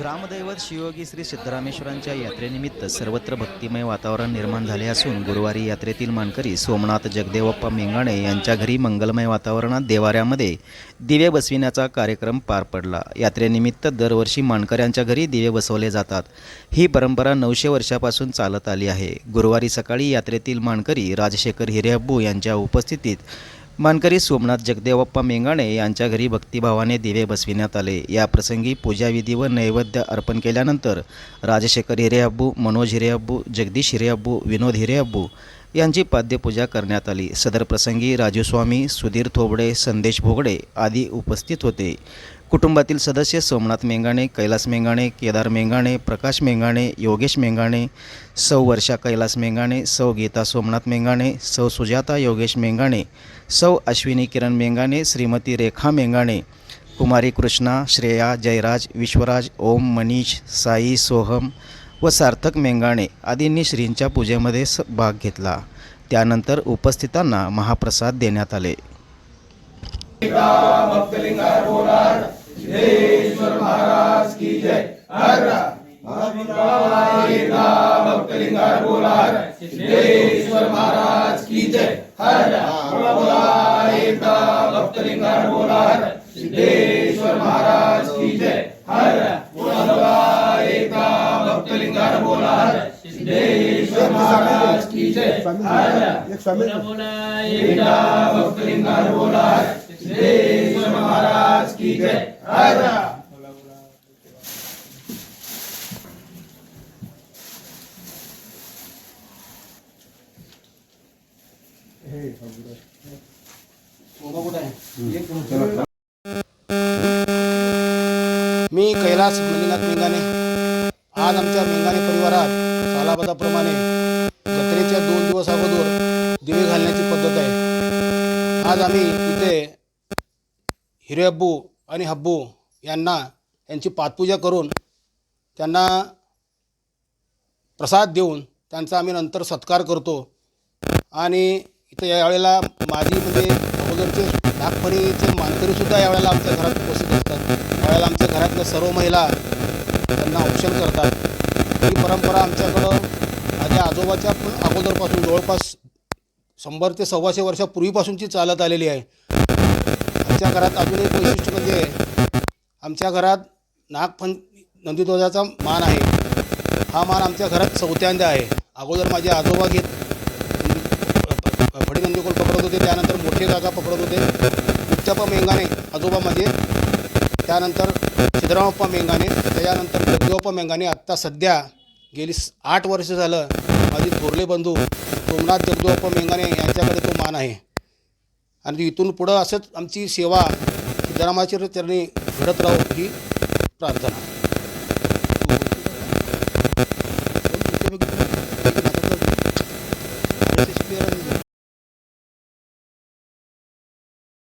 ग्रामदैवत शिवयोगी श्री सिद्धरामेश्वरांच्या यात्रेनिमित्त सर्वत्र भक्तिमय वातावरण निर्माण झाले असून गुरुवारी यात्रेतील मानकरी सोमनाथ जगदेवप्पा मेंगाणे यांच्या घरी मंगलमय वातावरणात देवाऱ्यामध्ये दिवे बसविण्याचा कार्यक्रम पार पडला. यात्रेनिमित्त दरवर्षी मानकऱ्यांच्या घरी दिवे बसवले जातात. ही परंपरा नऊशे वर्षापासून चालत आली आहे. गुरुवारी सकाळी यात्रेतील मानकरी राजशेखर हिरेअब्बू यांच्या उपस्थितीत मानकरी सोमनाथ जगदेवप्पा मेंगाणे यांच्या घरी भक्तिभावाने दिवे बसविण्यात आले. या प्रसंगी पूजाविधी व नैवेद्य अर्पण केल्यानंतर राजशेखर हिरेअब्बू मनोज हिरेअब्बू जगदीश हिरेअब्बू विनोद हिरेअब्बू यांची पाद्यपूजा करण्यात आली. सदर प्रसंगी राजूस्वामी सुधीर थोबडे संदेश भोगडे आदी उपस्थित होते. कुटुंबातील सदस्य सोमनाथ मेंगाणे कैलास मेंगाणे केदार मेंगाणे प्रकाश मेंगाणे योगेश मेंगाणे सौ वर्षा कैलास मेंगाणे सौ गीता सोमनाथ मेंगाणे सौ सुजाता योगेश मेंगाणे सौ अश्विनी किरण मेंगाणे श्रीमती रेखा मेंगाणे कुमारी कृष्णा श्रेया जयराज विश्वराज ओम मनीष साई सोहम व सार्थक मेंगाणे आदींनी श्रींच्या पूजेमध्ये भाग घेतला. त्यानंतर उपस्थितांना महाप्रसाद देण्यात आले. एक स्वामी मी कैलास मल्लीनाथ मेंगाणे आज आमच्या मेंगाने परिवारात सालाबदाप्रमाणे जत्रेच्या दोन दिवस अगोदर दिवे घालण्याची पद्धत आहे. आज आम्ही इथे हिरे हब्बू आणि हब्बू यांना यांची पाठपूजा करून त्यांना प्रसाद देऊन त्यांचा आम्ही नंतर सत्कार करतो. आणि इथे यावेळेला माझी म्हणजे अगोदरचे नागपणीचे मानकरीसुद्धा यावेळेला आमच्या घरात उपस्थित असतात. यावेळेला आमच्या घरातल्या सर्व महिला त्यांना औक्षण करतात. ही परंपरा आमच्याकडं माझ्या आजोबाच्या पण अगोदरपासून जवळपास शंभर ते सव्वाशे वर्षापूर्वीपासूनची चालत आलेली आहे. आमच्या घरात अजून एक वैशिष्ट्य म्हणजे आमच्या घरात नागपंच नंदीध्वजाचा मान आहे. हा मान आमच्या घरात चौथ्यांदा आहे. अगोदर माझे आजोबा घेत फडी नंदीकोल पकडत होते त्यानंतर मोठे काका पकडत होते. गुप्ताप्पा मेंगाने आजोबा माझे त्यानंतर सिद्धरामप्पा मेंगाने त्याच्यानंतर जगदेवप्पा मेंगाने आत्ता सध्या गेली आठ वर्ष झालं माझी थोरले बंधू सोमनाथ जगदेवप्पा मेंगाने यांच्याकडे तो मान आहे. आणि इथून पुढं असंच आमची सेवा सिद्धरामाच्या चरणी घडत राहू ही प्रार्थना.